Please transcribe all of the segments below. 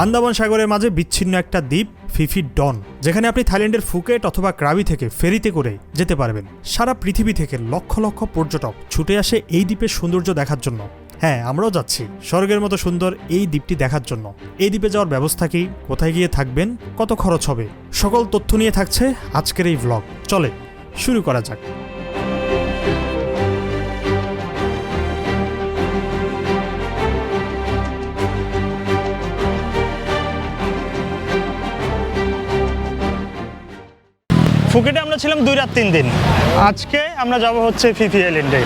আন্দামান সাগরের মাঝে বিচ্ছিন্ন একটা দ্বীপ, ফিফি ডন, যেখানে আপনি থাইল্যান্ডের ফুকেট অথবা ক্রাবি থেকে ফেরিতে করে যেতে পারবেন। সারা পৃথিবী থেকে লক্ষ লক্ষ পর্যটক ছুটে আসে এই দ্বীপের সৌন্দর্য দেখার জন্য। হ্যাঁ আমরাও যাচ্ছি। স্বর্গের মতো সুন্দর এই দ্বীপটি দেখার জন্য। এই দ্বীপে যাওয়ার ব্যবস্থা কি? কোথায় গিয়ে থাকবেন? কত খরচ হবে? সকল তথ্য নিয়ে থাকছে আজকের এই ভ্লগ চলে, শুরু করা যাক। ফুকেটে আমরা ছিলাম দুই রাত, তিন দিন। আজকে আমরা যাব হচ্ছে ফিফি আইল্যান্ডে।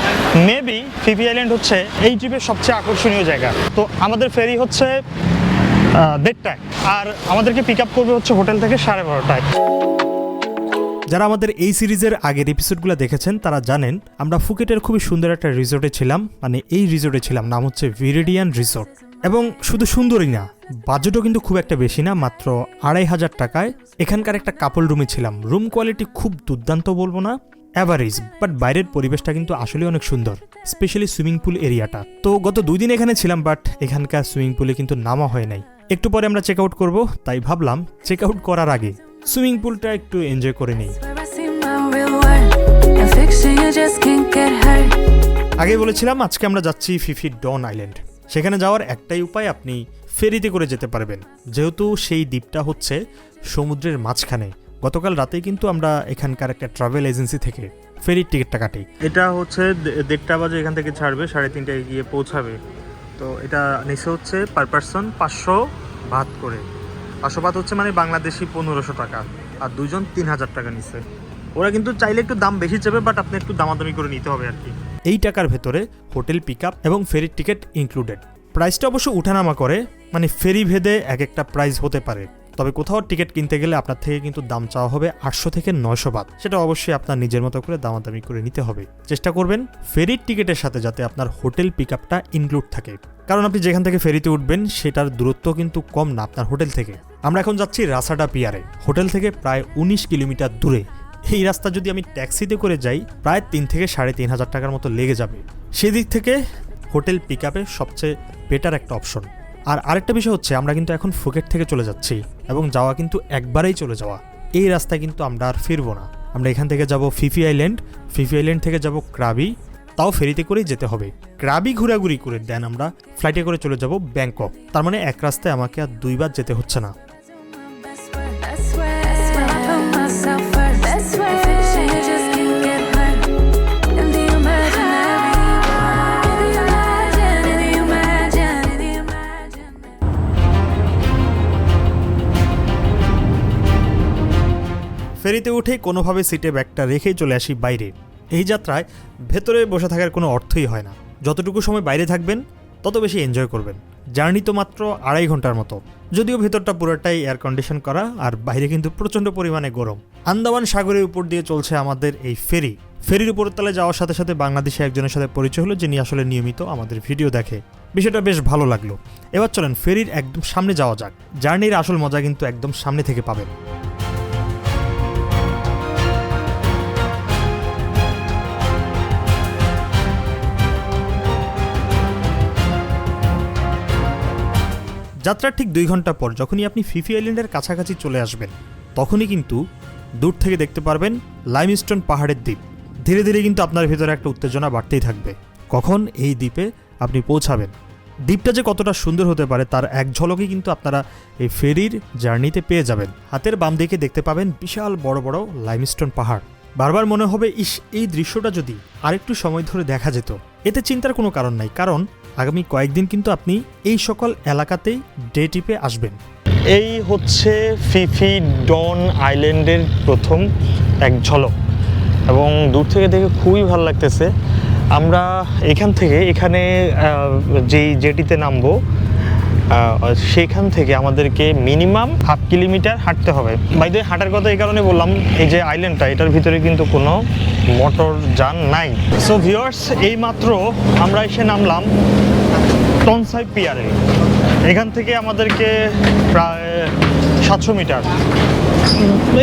মেবি ফিফি আইল্যান্ড হচ্ছে এই ট্রিপের সবচেয়ে আকর্ষণীয় জায়গা। তো আমাদের ফেরি হচ্ছে দেড়টায়। আর আমাদেরকে পিক আপ করবে হচ্ছে হোটেল থেকে সাড়ে বারোটায়। যারা আমাদের এই সিরিজের আগের এপিসোডগুলো দেখেছেন, তারা জানেন আমরা ফুকেটের খুবই সুন্দর একটা রিসোর্টে ছিলাম। মানে এই রিসোর্টে ছিলাম, নাম হচ্ছে ভিরিডিয়ান রিসোর্ট এবং শুধু সুন্দরই না বাজেটও কিন্তু খুব একটা বেশি না মাত্র আড়াই হাজার টাকায়। এখানকার একটা কাপল রুমে ছিলাম। রুম কোয়ালিটি খুব দুর্দান্ত বলব না অ্যাভারেজ বাট বাইরের পরিবেশটা কিন্তু আসলে অনেক সুন্দর স্পেশালি সুইমিং পুল এরিয়াটা তো গত দুই দিন এখানে ছিলাম বাট এখানকার সুইমিং পুলে কিন্তু নামা হয় নাই। একটু পরে আমরা চেক আউট করব তাই ভাবলাম চেক আউট করার আগে সুইমিং পুলটা একটু এনজয় করে নিই. আগে বলেছিলাম আজকে আমরা যাচ্ছি ফিফি ডন আইল্যান্ড সেখানে যাওয়ার একটাই উপায় আপনি ফেরিতে করে যেতে পারবেন। যেহেতু সেই দ্বীপটা হচ্ছে সমুদ্রের মাঝখানে। গতকাল রাতেই কিন্তু আমরা এখানকার একটা ট্রাভেল এজেন্সি থেকে ফেরির টিকিটটা কাটি। এটা হচ্ছে দেড়টা বাজে এখান থেকে ছাড়বে, সাড়ে তিনটায় গিয়ে পৌঁছাবে। তো এটা নিচে হচ্ছে পার পার্সন পাঁচশো ভাত করে। পাঁচশো ভাত হচ্ছে মানে বাংলাদেশি পনেরোশো টাকা, আর দুজন তিন হাজার টাকা নিচ্ছে ওরা কিন্তু চাইলে একটু দাম বেশি চাবে বাট আপনি একটু দামাদামি করে নিতে হবে আর কি। এই টাকার ভেতরে হোটেল পিক এবং ফেরির টিকিট ইনক্লুডেড প্রাইসটা অবশ্য উঠানামা করে মানে ফেরি ভেদে এক একটা প্রাইস হতে পারে। তবে কোথাও টিকিট কিনতে গেলে আপনার থেকে কিন্তু দাম চাওয়া হবে আটশো থেকে নয়শো বাদ। সেটা অবশ্যই আপনার নিজের মতো করে দামাদামি করে নিতে হবে। চেষ্টা করবেন ফেরির টিকিটের সাথে যাতে আপনার হোটেল পিক আপটা ইনক্লুড থাকে। কারণ আপনি যেখান থেকে ফেরিতে উঠবেন, সেটার দূরত্ব কিন্তু কম না আপনার হোটেল থেকে। আমরা এখন যাচ্ছি রাসাডা পিয়ারে হোটেল থেকে প্রায় উনিশ কিলোমিটার দূরে। এই রাস্তা যদি আমি ট্যাক্সিতে করে যাই, প্রায় তিন থেকে সাড়ে তিন হাজার টাকার মতো লেগে যাবে। সেদিক থেকে হোটেল পিক সবচেয়ে বেটার একটা অপশন আর আরেকটা বিষয় হচ্ছে, আমরা কিন্তু এখন ফুকেট থেকে চলে যাচ্ছি এবং যাওয়া কিন্তু একবারেই চলে যাওয়া। এই রাস্তায় কিন্তু আমরা আর ফিরবো না। আমরা এখান থেকে যাব ফিফি আইল্যান্ড ফিফি আইল্যান্ড থেকে যাব ক্রাবি তাও ফেরিতে করেই যেতে হবে। ক্রাবি ঘোরাঘুরি করে দেন আমরা ফ্লাইটে করে চলে যাব ব্যাংকক তার মানে এক রাস্তায় আমাকে আর দুইবার যেতে হচ্ছে না। ফেরিতে উঠে কোনোভাবে সিটে ব্যাগটা রেখেই চলে আসি বাইরে। এই যাত্রায় ভেতরে বসে থাকার কোনো অর্থই হয় না। যতটুকু সময় বাইরে থাকবেন, তত বেশি এনজয় করবেন। জার্নি তো মাত্র আড়াই ঘণ্টার মতো। যদিও ভেতরটা পুরোটাই এয়ার কন্ডিশন করা আর বাইরে কিন্তু প্রচণ্ড পরিমাণে গরম। আন্দামান সাগরের উপর দিয়ে চলছে আমাদের এই ফেরি। ফেরির উপর তালে যাওয়ার সাথে সাথে বাংলাদেশে একজনের সাথে পরিচয় হলো যিনি আসলে নিয়মিত আমাদের ভিডিও দেখে। বিষয়টা বেশ ভালো লাগল। এবার চলেন ফেরির একদম সামনে যাওয়া যাক। জার্নির আসল মজা কিন্তু একদম সামনে থেকে পাবেন। যাত্রার ঠিক দুই ঘণ্টা পর যখনই আপনি ফিফি আইল্যান্ডের কাছাকাছি চলে আসবেন, তখনই কিন্তু দূর থেকে দেখতে পারবেন লাইমস্টোন পাহাড়ের দ্বীপ। ধীরে ধীরে কিন্তু আপনার ভিতরে একটা উত্তেজনা বাড়তেই থাকবে। কখন এই দ্বীপে আপনি পৌঁছাবেন? দ্বীপটা যে কতটা সুন্দর হতে পারে তার এক ঝলকে কিন্তু আপনারা এই ফেরির জার্নিতে পেয়ে যাবেন। হাতের বাম দিকে দেখতে পাবেন বিশাল বড় বড় লাইমস্টোন পাহাড়। বারবার মনে হবে, ইস, এই দৃশ্যটা যদি আরেকটু সময় ধরে দেখা যেত। এতে চিন্তার কোনো কারণ নাই, কারণ আগামী কয়েকদিন কিন্তু আপনি এই সকল এলাকাতেই ডে টিপে আসবেন। এই হচ্ছে ফিফি ডন আইল্যান্ডের প্রথম এক ঝলক, এবং দূর থেকে দেখে খুবই ভালো লাগতেছে। আমরা এখান থেকে, এখানে যেই জেটিতে নামবো সেখান থেকে আমাদেরকে মিনিমাম হাফ কিলোমিটার হাঁটতে হবে। বাইরে হাঁটার কথা এই কারণে বললাম, এই যে আইল্যান্ডটা এটার ভিতরে কিন্তু কোনো মোটর যান নাই। সো ভিউয়ার্স এই মাত্র আমরা এসে নামলাম টনসাই পিয়ারে। এখান থেকে আমাদেরকে প্রায় সাতশো মিটার।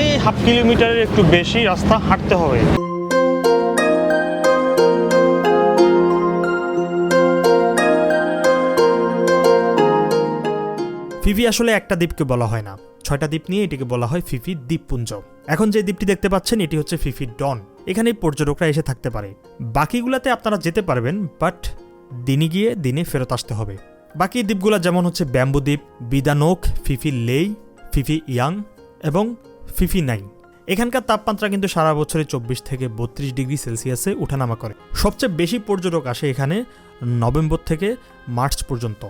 এই হাফ কিলোমিটারের একটু বেশি রাস্তা হাঁটতে হবে। ফিফি আসলে একটা দ্বীপকে বলা হয় না। ছয়টা দ্বীপ নিয়ে এটিকে বলা হয় ফিফি দ্বীপপুঞ্জ। এখন যে দ্বীপটি দেখতে পাচ্ছেন, এটি হচ্ছে ফিফি ডন। এখানে পর্যটকরা এসে থাকতে পারে। বাকিগুলাতে আপনারা যেতে পারবেন, বাট দিনে গিয়ে দিনে ফেরত আসতে হবে। বাকি দ্বীপগুলো যেমন হচ্ছে ব্যাম্বু দ্বীপ, Bida Nok, Phi Phi Leh, Phi Phi young এবং ফিফি নাইন। এখানকার তাপমাত্রা কিন্তু সারা বছরে চব্বিশ থেকে বত্রিশ ডিগ্রি সেলসিয়াসে ওঠানামা করে। সবচেয়ে বেশি পর্যটক আসে এখানে নভেম্বর থেকে মার্চ পর্যন্ত।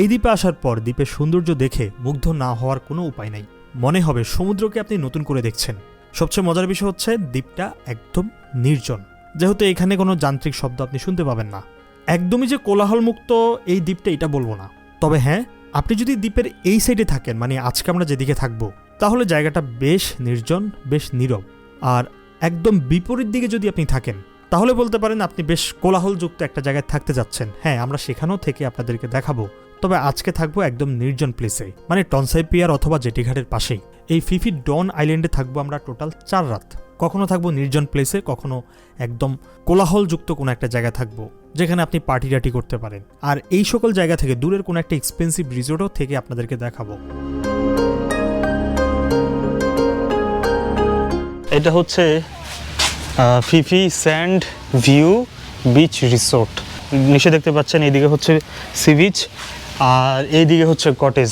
এই দ্বীপে আসার পর দ্বীপের সৌন্দর্য দেখে মুগ্ধ না হওয়ার কোনো উপায় নাই। মনে হবে সমুদ্রকে আপনি নতুন করে দেখছেন। সবচেয়ে মজার বিষয় হচ্ছে দ্বীপটা একদম নির্জন। যেহেতু এখানে কোনো যান্ত্রিক শব্দ আপনি শুনতে পাবেন না। একদমই যে কোলাহলমুক্ত এই দ্বীপটা এটা বলব না। তবে হ্যাঁ আপনি যদি দ্বীপের এই সাইডে থাকেন মানে আজকে আমরা যেদিকে থাকব, তাহলে জায়গাটা বেশ নির্জন, বেশ নীরব। আর একদম বিপরীত দিকে যদি আপনি থাকেন, তাহলে বলতে পারেন আপনি বেশ কোলাহলযুক্ত একটা জায়গায় থাকতে যাচ্ছেন। হ্যাঁ আমরা সেখানেও থেকে আপনাদেরকে দেখাবো। তবে আজকে থাকব একদম নির্জন প্লেসে মানে টনসাই পিয়ার অথবা জেটিঘাটের পাশেই। এই ফিফি ডন আইল্যান্ডে থাকব আমরা টোটাল চার রাত। কখনো থাকব নির্জন প্লেসে কখনো একদম কোলাহলযুক্ত কোনো একটা জায়গায় থাকব, যেখানে আপনি পার্টি টাটি করতে পারেন। আর এই সকল জায়গা থেকে দূরের কোনো একটা এক্সপেন্সিভ রিসোর্টও থেকে আপনাদেরকে দেখাবো। এটা হচ্ছে Fifi Sand View Beach Resort. নিচে দেখতে পাচ্ছেন, এইদিকে হচ্ছে সি বিচ। আর এইদিকে হচ্ছে কটেজ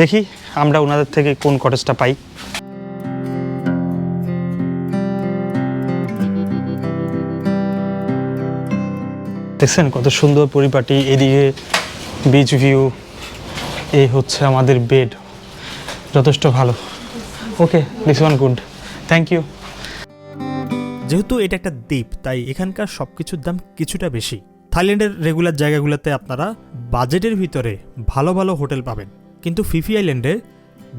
দেখি আমরা ওনাদের থেকে কোন কটেজটা পাই। দেখছেন কত সুন্দর পরিপাটি এদিকে বিচ ভিউ এই হচ্ছে আমাদের বেড যথেষ্ট ভালো। Okay this one good thank you যেহেতু এটা একটা দ্বীপ, তাই এখানকার সব কিছুর দাম কিছুটা বেশি। থাইল্যান্ডের রেগুলার জায়গাগুলোতে আপনারা বাজেটের ভিতরে ভালো ভালো হোটেল পাবেন। কিন্তু ফিফি আইল্যান্ডে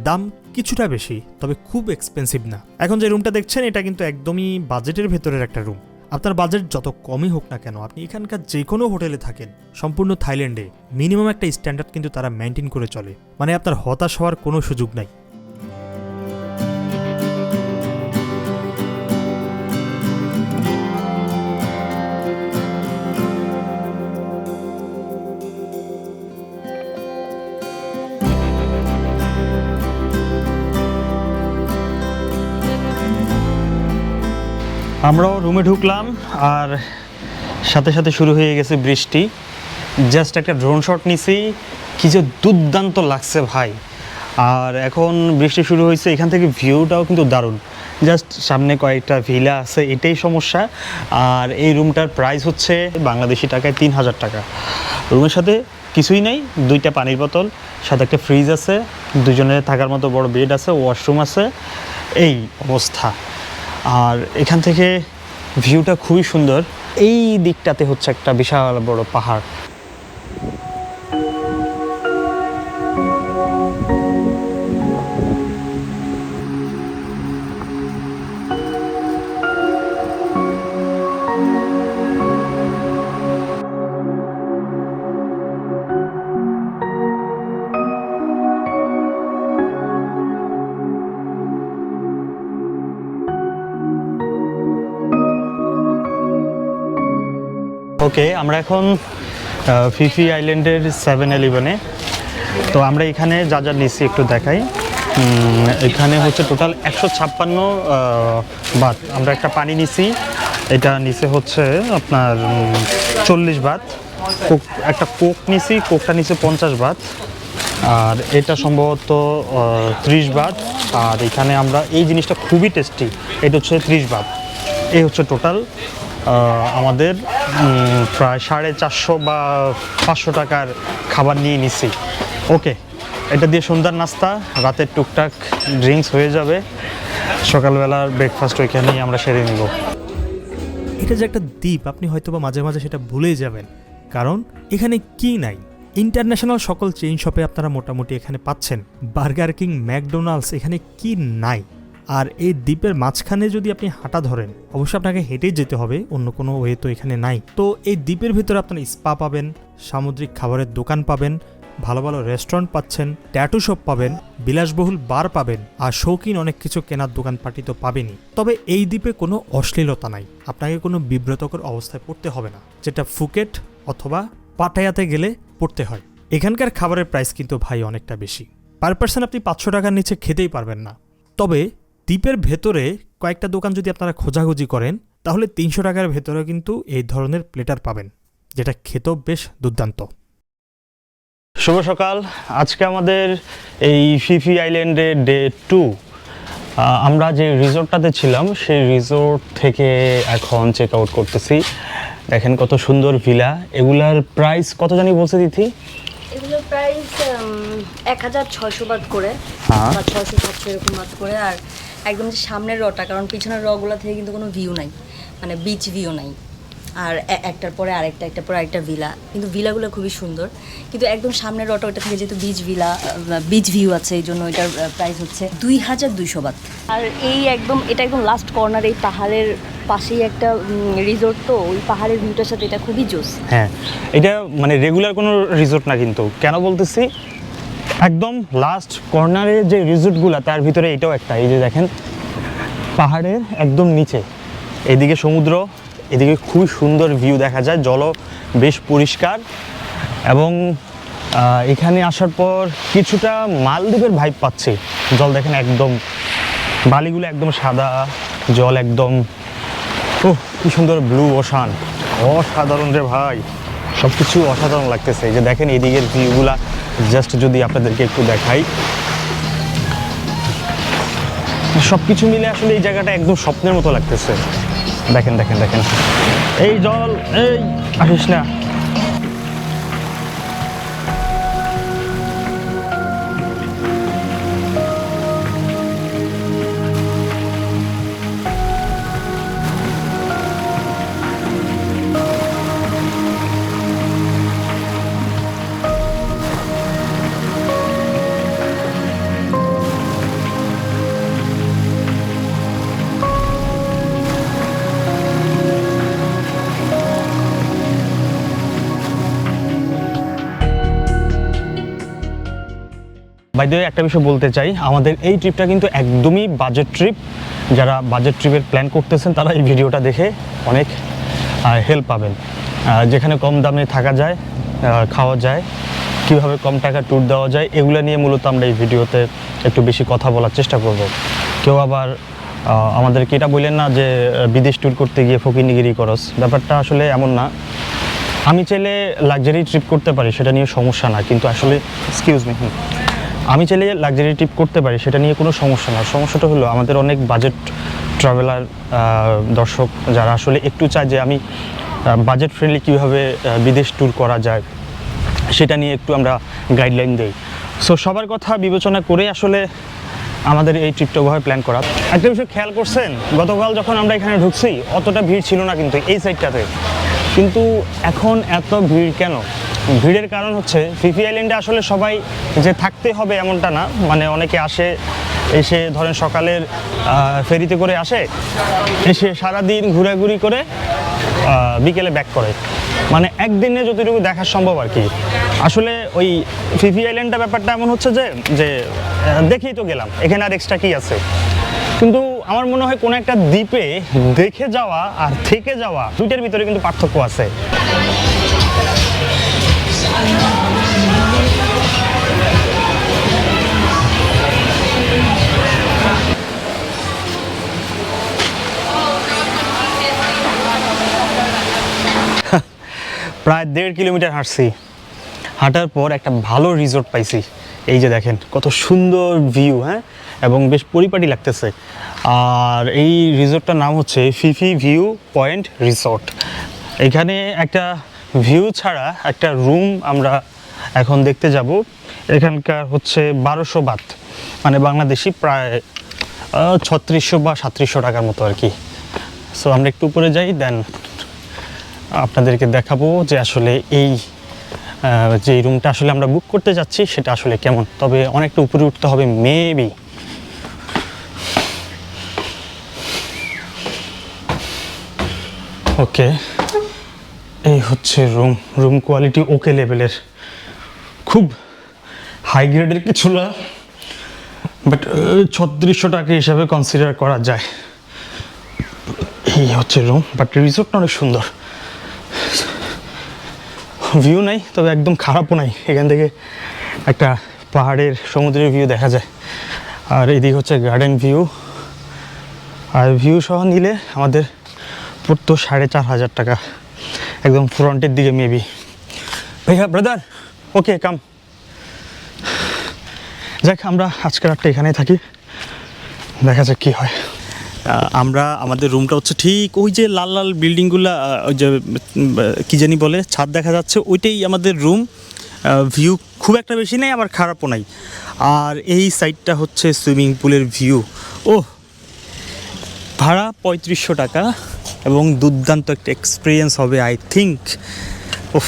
দাম কিছুটা বেশি, তবে খুব এক্সপেন্সিভ না। এখন যে রুমটা দেখছেন, এটা কিন্তু একদমই বাজেটের ভেতরের একটা রুম আপনার বাজেট যত কমই হোক না কেন, আপনি এখানকার যে কোনো হোটেলে থাকেন, সম্পূর্ণ থাইল্যান্ডে মিনিমাম একটা স্ট্যান্ডার্ড কিন্তু তারা মেনটেন করে চলে। মানে আপনার হতাশ হওয়ার কোনো সুযোগ নাই। আমরাও রুমে ঢুকলাম আর সাথে সাথে শুরু হয়ে গেছে বৃষ্টি। জাস্ট একটা ড্রোন শট নিছি। কি যে দুর্দান্ত লাগছে ভাই। আর এখন বৃষ্টি শুরু হয়েছে, এখান থেকে ভিউটাও কিন্তু দারুণ। জাস্ট সামনে কয়েকটা ভিলা আছে, এটাই সমস্যা। আর এই রুমটার প্রাইস হচ্ছে বাংলাদেশি টাকায় তিন হাজার টাকা। রুমের সাথে কিছুই নেই, দুইটা পানির বোতল, সাথে একটা ফ্রিজ আছে দুজনের থাকার মতো বড় বেড আছে ওয়াশরুম আছে। এই অবস্থা। আর এখান থেকে ভিউটা খুবই সুন্দর। এই দিকটাতে হচ্ছে একটা বিশাল বড় পাহাড়। ওকে, আমরা এখন ফিফি আইল্যান্ডের সেভেন ইলেভেনে তো আমরা এখানে যা যা নিচ্ছি একটু দেখাই। এখানে হচ্ছে টোটাল একশো ছাপ্পান্ন বাত। আমরা একটা পানি নিছি এটা নিচে হচ্ছে আপনার চল্লিশ বাত। কোক, একটা কোক নিছি কোকটা নিচে পঞ্চাশ বাত। আর এটা সম্ভবত ত্রিশ বাত। আর এখানে আমরা এই জিনিসটা খুবই টেস্টি এটা হচ্ছে ত্রিশ বাত। এই হচ্ছে টোটাল আমাদের প্রায় সাড়ে চারশো বা পাঁচশো টাকার খাবার নিয়ে নিছি। ওকে, এটা দিয়ে সন্ধ্যার নাস্তা, রাতের টুকটাক ড্রিঙ্কস হয়ে যাবে। সকালবেলার ব্রেকফাস্ট ওইখানেই আমরা সেরে নিব। এটা যে একটা দ্বীপ, আপনি হয়তোবা মাঝে মাঝে সেটা ভুলেই যাবেন। কারণ এখানে কি নাই? ইন্টারন্যাশনাল সকল চেইন শপে আপনারা মোটামুটি এখানে পাচ্ছেন। বার্গার কিং ম্যাকডোনাল্ডস এখানে কি নাই? আর এই দ্বীপের মাঝখানে যদি আপনি হাঁটা ধরেন, অবশ্যই আপনাকে হেঁটেই যেতে হবে, অন্য কোনো ওয়ে তো এখানে নাই। তো এই দ্বীপের ভিতরে আপনারা স্পা পাবেন, সামুদ্রিক খাবারের দোকান পাবেন, ভালো ভালো রেস্টুরেন্ট পাচ্ছেন ট্যাটু শপ পাবেন, বিলাসবহুল বার পাবেন, আর শৌখিন অনেক কিছু কেনার দোকানপাটি তো পাবেনই। তবে এই দ্বীপে কোনো অশ্লীলতা নাই, আপনাকে কোনো বিব্রতকর অবস্থায় পড়তে হবে না, যেটা ফুকেট অথবা পাটায়াতে গেলে পড়তে হয়। এখানকার খাবারের প্রাইস কিন্তু ভাই অনেকটা বেশি। পার পার্সন আপনি পাঁচশো টাকার নিচে খেতেই পারবেন না। তবে দ্বীপের ভেতরে কয়েকটা দোকান যদি আপনারা খোঁজাখুঁজি করেন তাহলে তিনশো টাকার ভেতরে কিন্তু এই ধরনের প্লেটার পাবেন যেটা খেতেও বেশ দুর্দান্ত। শুভ সকাল। আজকে আমাদের এই ফিফি আইল্যান্ডে ডে টু। আমরা যে রিসোর্টটাতে ছিলাম সেই রিসোর্ট থেকে এখন চেক আউট করতেছি। দেখেন কত সুন্দর ভিলা। এগুলার প্রাইস কত জানি বলছে দিথি এগুলো প্রাইস এক হাজার ছয়শো বাদ করে হ্যাঁ। ছয়শো সাতশো এরকম বাদ করে আর একদম যে সামনের রটা কারণ পিছনের রগুলো থেকে কিন্তু কোনো ভিউ নাই মানে বিচ ভিউ নাই। আর একটার পরে আরেকটা একটার পরে আরেকটা ভিলা কিন্তু ভিলাগুলো খুবই সুন্দর। কিন্তু একদম সামনের রটা ওটা থেকে যেহেতু বিচ ভিলা বিচ ভিউ আছে এই জন্য এটার প্রাইস হচ্ছে দুই হাজার দুইশো বাদ। আর এই একদম এটা একদম লাস্ট কর্নার এই পাহাড়ের পাশেই একটা রিসোর্ট তো ওই পাহাড়ের ভিউটার সাথে এটা খুবই জোস। হ্যাঁ এটা মানে রেগুলার কোনো রিসোর্ট না কিন্তু। কেন বলতেছি? একদম লাস্ট কর্নারে যে রিসোর্টগুলো তার ভিতরে এটাও একটা। এই যে দেখেন, পাহাড়ের একদম নিচে। এদিকে সমুদ্র, এদিকে খুবই সুন্দর ভিউ দেখা যায়, জলও বেশ পরিষ্কার। এবং এখানে আসার পর কিছুটা মালদ্বীপের ভাইব পাচ্ছি। জল দেখেন একদম, বালিগুলো একদম সাদা, জল একদম ও কি সুন্দর ব্লু ওশান অসাধারণ রে ভাই। সব কিছু অসাধারণ লাগতেছে। এই যে দেখেন এদিকের ভিউগুলা জাস্ট যদি আপনাদেরকে একটু দেখাই। সব কিছু মিলে আসলে এই জায়গাটা একদম স্বপ্নের মতো লাগতেছে। দেখেন দেখেন দেখেন। এই জল, এই, আসিস না। বাইদে একটা বিষয় বলতে চাই, আমাদের এই ট্রিপটা কিন্তু একদমই বাজেট ট্রিপ যারা বাজেট ট্রিপের প্ল্যান করতেছেন, তারা এই ভিডিওটা দেখে অনেক হেল্প পাবেন। যেখানে কম দামে থাকা যায় খাওয়া যায়, কীভাবে কম টাকা ট্যুর দেওয়া যায়, এগুলো নিয়ে মূলত আমরা এই ভিডিওতে একটু বেশি কথা বলার চেষ্টা করব। কেউ আবার আমাদেরকে এটা বললেন না যে বিদেশ ট্যুর করতে গিয়ে ফকিনিগিরি করস। ব্যাপারটা আসলে এমন না। আমি চাইলে লাক্সারি ট্রিপ করতে পারি, সেটা নিয়ে সমস্যা না, কিন্তু আসলে এক্সকিউজ মি আমি চাইলে লাক্সারি ট্রিপ করতে পারি, সেটা নিয়ে কোনো সমস্যা না। সমস্যাটা হলো, আমাদের অনেক বাজেট ট্রাভেলার দর্শক যারা আসলে একটু চায় যে আমি বাজেট ফ্রেন্ডলি কীভাবে বিদেশ ট্যুর করা যায়, সেটা নিয়ে একটু আমরা গাইডলাইন দেই। সো সবার কথা বিবেচনা করে আসলে আমাদের এই ট্রিপটা ওভাবে প্ল্যান করা। একটা বিষয় খেয়াল করছেন, গতকাল যখন আমরা এখানে ঢুকছি, অতটা ভিড় ছিল না কিন্তু এই সাইডটাতে কিন্তু এখন এত ভিড় কেন? ভিড়ের কারণ হচ্ছে ফিফি আইল্যান্ডে আসলে সবাই যে থাকতে হবে এমনটা না। মানে অনেকে আসে, এসে ধরেন সকালের ফেরিতে করে আসে, এসে সারাদিন ঘোরাঘুরি করে বিকেলে ব্যাক করে। মানে একদিনে যতটুকু দেখা সম্ভব আর কি। আসলে ওই ফিফি আইল্যান্ডটা ব্যাপারটা এমন হচ্ছে যে যে দেখেই তো গেলাম। এখানে আর এক্সট্রা কি আছে? কিন্তু আমার মনে হয় কোনো একটা দ্বীপে দেখে যাওয়া আর থেকে যাওয়া দুইটার ভিতরে কিন্তু পার্থক্য আছে। প্রায় দেড় কিলোমিটার হাঁটছি। হাঁটার পর একটা ভালো রিসোর্ট পাইছি। এই যে দেখেন, কত সুন্দর ভিউ হ্যাঁ? এবং বেশ পরিপাটি লাগতেছে। আর এই রিসোর্টটার নাম হচ্ছে ফিফি ভিউ পয়েন্ট রিসোর্ট এখানে একটা ভিউ ছাড়া একটা রুম আমরা এখন দেখতে যাব। এখানকার হচ্ছে বারোশো বাত মানে বাংলাদেশি প্রায় ছত্রিশশো বা সাত্রিশশো টাকার মতো আর কি। সো আমরা একটু উপরে যাই দেন আপনাদেরকে দেখাবো যে আসলে এই যে রুমটা আসলে আমরা বুক করতে যাচ্ছি, সেটা আসলে কেমন। তবে অনেকটা উপরে উঠতে হবে মেবি ওকে এই হচ্ছে রুম রুম কোয়ালিটি ওকে লেভেলের খুব হাই গ্রেডের কিছু না বাট ছত্রিশশো টাকা হিসাবে কনসিডার করা যায়। এই হচ্ছে রুম বাট রিসোর্টটা অনেক সুন্দর। ভিউ নাই, তবে একদম খারাপও নাই। এখান থেকে একটা পাহাড়ের সমুদ্রের ভিউ দেখা যায়। আর এদিকে হচ্ছে গার্ডেন ভিউ আর ভিউ সহ নিলে আমাদের পড়তো সাড়ে চার হাজার টাকা। একদম ফ্রন্টের দিকে মেবি ভাইয়া ব্রাদার ওকে কাম যাক, আমরা আজকে রাতটা এখানেই থাকি। দেখা যাক কী হয়। আমরা আমাদের রুমটা হচ্ছে ঠিক ওই যে লাল লাল বিল্ডিংগুলো ওই যে কী জানি বলে, ছাদ দেখা যাচ্ছে, ওইটাই আমাদের রুম ভিউ খুব একটা বেশি নেই, আবার খারাপও নাই। আর এই সাইডটা হচ্ছে সুইমিং পুলের ভিউ ও ভাড়া পঁয়ত্রিশশো টাকা এবং দুর্দান্ত একটা এক্সপিরিয়েন্স হবে আই থিঙ্ক ওফ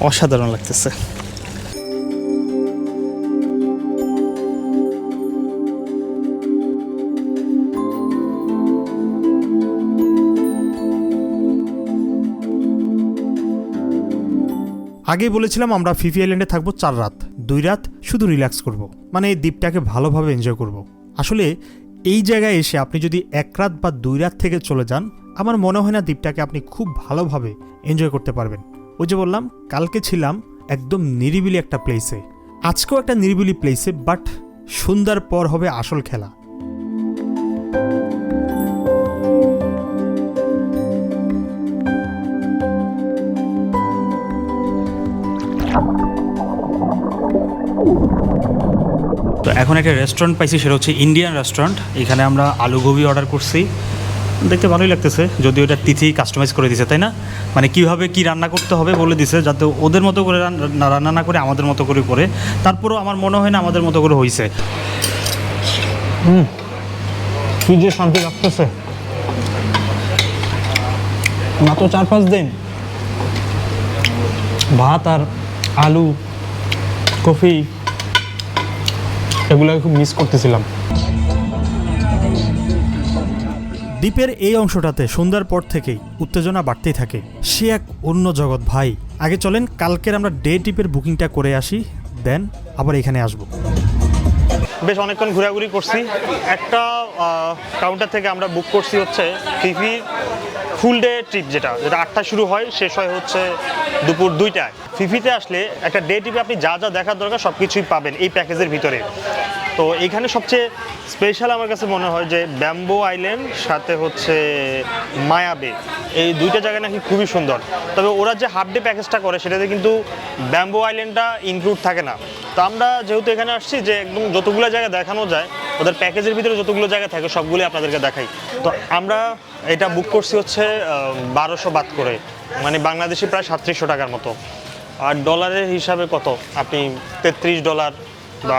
অসাধারণ লাগতেছে আগেই বলেছিলাম আমরা ফিফি আইল্যান্ডে থাকব চার রাত, দুই রাত শুধু রিল্যাক্স করব। মানে এই দ্বীপটাকে ভালোভাবে এনজয় করব। আসলে এই জায়গায় এসে আপনি যদি এক রাত বা দুই রাত থেকে চলে যান, আমার মনে হয় না দ্বীপটাকে আপনি খুব ভালোভাবে এনজয় করতে পারবেন। ওই যে বললাম, কালকে ছিলাম একদম নিরিবিলি একটা প্লেসে আজকেও একটা নিরিবিলি প্লেসে বাট সন্ধ্যার পর হবে আসল খেলা। তো এখন একটা রেস্টুরেন্ট পাইছি, সেটা হচ্ছে ইন্ডিয়ান রেস্টুরেন্ট এখানে আমরা আলু গোবি অর্ডার করছি। দেখতে ভালোই লাগতেছে যদি ওটা তিথি কাস্টমাইজ করে দিছে, তাই না? মানে কীভাবে কি রান্না করতে হবে বলে দিছে, যাতে ওদের মতো করে রান্না না করে আমাদের মতো করে করে। তারপরেও আমার মনে হয় না আমাদের মতো করে হয়েছে কি যে শান্তি লাগতেছে। মাত্র চার পাঁচ দিন। ভাত আর আলু, কফি এগুলো খুব মিস করতেছিলাম। দ্বীপের এই অংশটাতে সন্ধ্যার পর থেকেই উত্তেজনা বাড়তেই থাকে। সে এক অন্য জগৎ ভাই। আগে চলেন কালকের আমরা ডে ট্রিপের বুকিংটা করে আসি দেন আবার এখানে আসব। বেশ অনেকক্ষণ ঘোরাঘুরি করছি। একটা কাউন্টার থেকে আমরা বুক করছি হচ্ছে ফিফি ফুল ডে ট্রিপ যেটা যেটা আটটা শুরু হয় শেষ হয় হচ্ছে দুপুর দুইটায়। ফিফিতে আসলে একটা ডে ট্রিপে আপনি যা যা দেখার দরকার সব কিছুই পাবেন এই প্যাকেজের ভিতরে। তো এখানে সবচেয়ে স্পেশাল আমার কাছে মনে হয় যে ব্যাম্বো আইল্যান্ড সাথে হচ্ছে মায়াবে এই দুইটা জায়গা নাকি খুবই সুন্দর। তবে ওরা যে হাফ ডে প্যাকেজটা করে, সেটাতে কিন্তু ব্যাম্বো আইল্যান্ডটা ইনক্লুড থাকে না। তো আমরা যেহেতু এখানে আসছি যে একদম যতগুলো জায়গা দেখানো যায়, ওদের প্যাকেজের ভিতরে যতগুলো জায়গা থাকে, সবগুলো আপনাদেরকে দেখাই। তো আমরা এটা বুক করছি হচ্ছে বারোশো বাদ করে। মানে বাংলাদেশে প্রায় সাতত্রিশশো টাকার মতো। আর ডলারের হিসাবে কত? আপনি তেত্রিশ ডলার বা.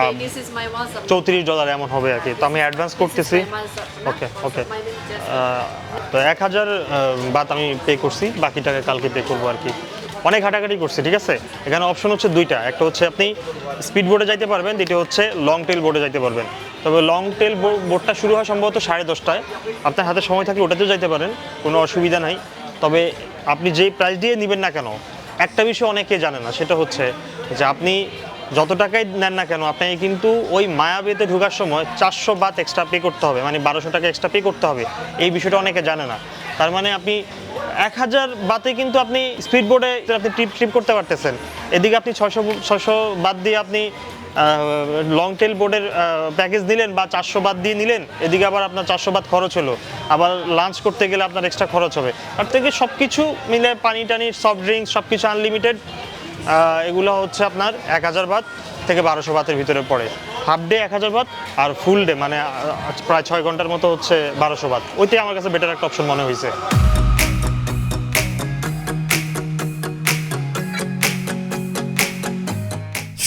চৌত্রিশ ডলার এমন হবে আর কি। তো আমি অ্যাডভান্স করতেছি। ওকে ওকে. তো এক হাজার বাদ আমি পে করছি বাকি টাকা কালকে পে করব আর কি। অনেক ঘাটাঘাটি করছি ঠিক আছে? এখানে অপশন হচ্ছে দুইটা। একটা হচ্ছে আপনি স্পিড বোর্ডে যাইতে পারবেন দ্বিতীয় হচ্ছে লং টেল বোর্ডে যাইতে পারবেন। তবে লং টেল বোর্ডটা শুরু হয় সম্ভবত সাড়ে দশটায়। আপনার হাতে সময় থাকলে ওটাতেও যাইতে পারেন কোনো অসুবিধা নাই। তবে আপনি যেই প্রাইস দিয়ে নেবেন না কেন একটা বিষয় অনেকে জানে না, সেটা হচ্ছে যে আপনি যত টাকাই নেন না কেন, আপনাকে কিন্তু ওই মায়াবেতে ঢোকার সময় চারশো বাত এক্সট্রা পে করতে হবে মানে বারোশো টাকা এক্সট্রা পে করতে হবে। এই বিষয়টা অনেকে জানে না। তার মানে আপনি এক হাজার বাতে কিন্তু আপনি স্পিড বোর্ডে আপনি ট্রিপ ট্রিপ করতে পারতেছেন। এদিকে আপনি ছশো ছশো বাদ দিয়ে আপনি লং টেল বোর্ডের প্যাকেজ নিলেন বা চারশো বাদ দিয়ে নিলেন, এদিকে আবার আপনার চারশো বাদ খরচ হলো। আবার লাঞ্চ করতে গেলে আপনার এক্সট্রা খরচ হবে। তার থেকে সব কিছু মিলে পানি টানি সফট ড্রিঙ্কস সব কিছু আনলিমিটেড এগুলো হচ্ছে আপনার এক হাজার বাদ। থেকে বারোশো বাতের ভিতরে পড়ে। হাফ ডে এক হাজার বাদ আর ফুল ডে মানে প্রায় ছয় ঘণ্টার মতো হচ্ছে বারোশো বাদ ওইটাই আমার কাছে বেটার একটা অপশন মনে হয়েছে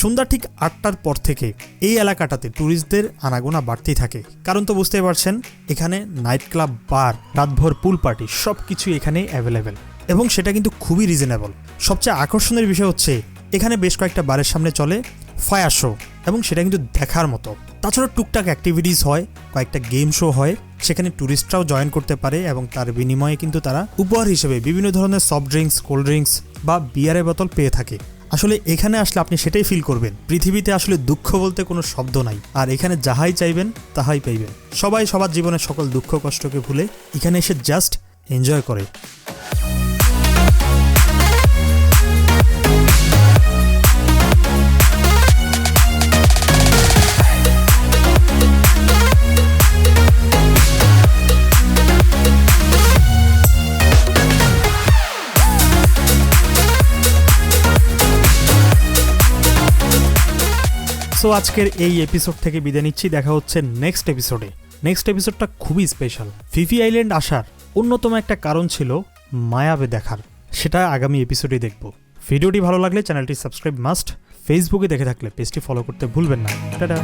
সন্ধ্যা ঠিক আটটার পর থেকে এই এলাকাটাতে ট্যুরিস্টদের আনাগোনা বাড়তেই থাকে। কারণ তো বুঝতেই পারছেন, এখানে নাইট ক্লাব বার রাতভর পুল পার্টি সব কিছুই এখানে অ্যাভেলেবেল এবং সেটা কিন্তু খুবই রিজনেবল সবচেয়ে আকর্ষণের বিষয় হচ্ছে, এখানে বেশ কয়েকটা বারের সামনে চলে ফায়ার শো, এবং সেটা কিন্তু দেখার মতো। তাছাড়া টুকটাক অ্যাক্টিভিটিস হয়, কয়েকটা গেম শো হয়, সেখানে ট্যুরিস্টরাও জয়েন করতে পারে, এবং তার বিনিময়ে কিন্তু তারা উপহার হিসেবে বিভিন্ন ধরনের সফট ড্রিঙ্কস কোল্ড ড্রিঙ্কস বা বিয়ারের বোতল পেয়ে থাকে। আসলে এখানে আসলে আপনি সেটাই ফিল করবেন। পৃথিবীতে আসলে দুঃখ বলতে কোনো শব্দ নাই, আর এখানে যাহাই চাইবেন, তাহাই পাইবেন। সবাই সবার জীবনের সকল দুঃখ কষ্টকে ভুলে এখানে এসে জাস্ট এনজয় করে। সো আজকের এই এপিসোড থেকে বিদায় নিচ্ছি। দেখা হচ্ছে নেক্সট এপিসোডে নেক্সট এপিসোডটা খুবই স্পেশাল ফিফি আইল্যান্ড আসার অন্যতম একটা কারণ ছিল মায়াবে দেখার। সেটা আগামী এপিসোডে দেখব। ভিডিওটি ভালো লাগলে চ্যানেলটি সাবস্ক্রাইব মাস্ট ফেসবুকে দেখে থাকলে পেজটি ফলো করতে ভুলবেন না। টাটা।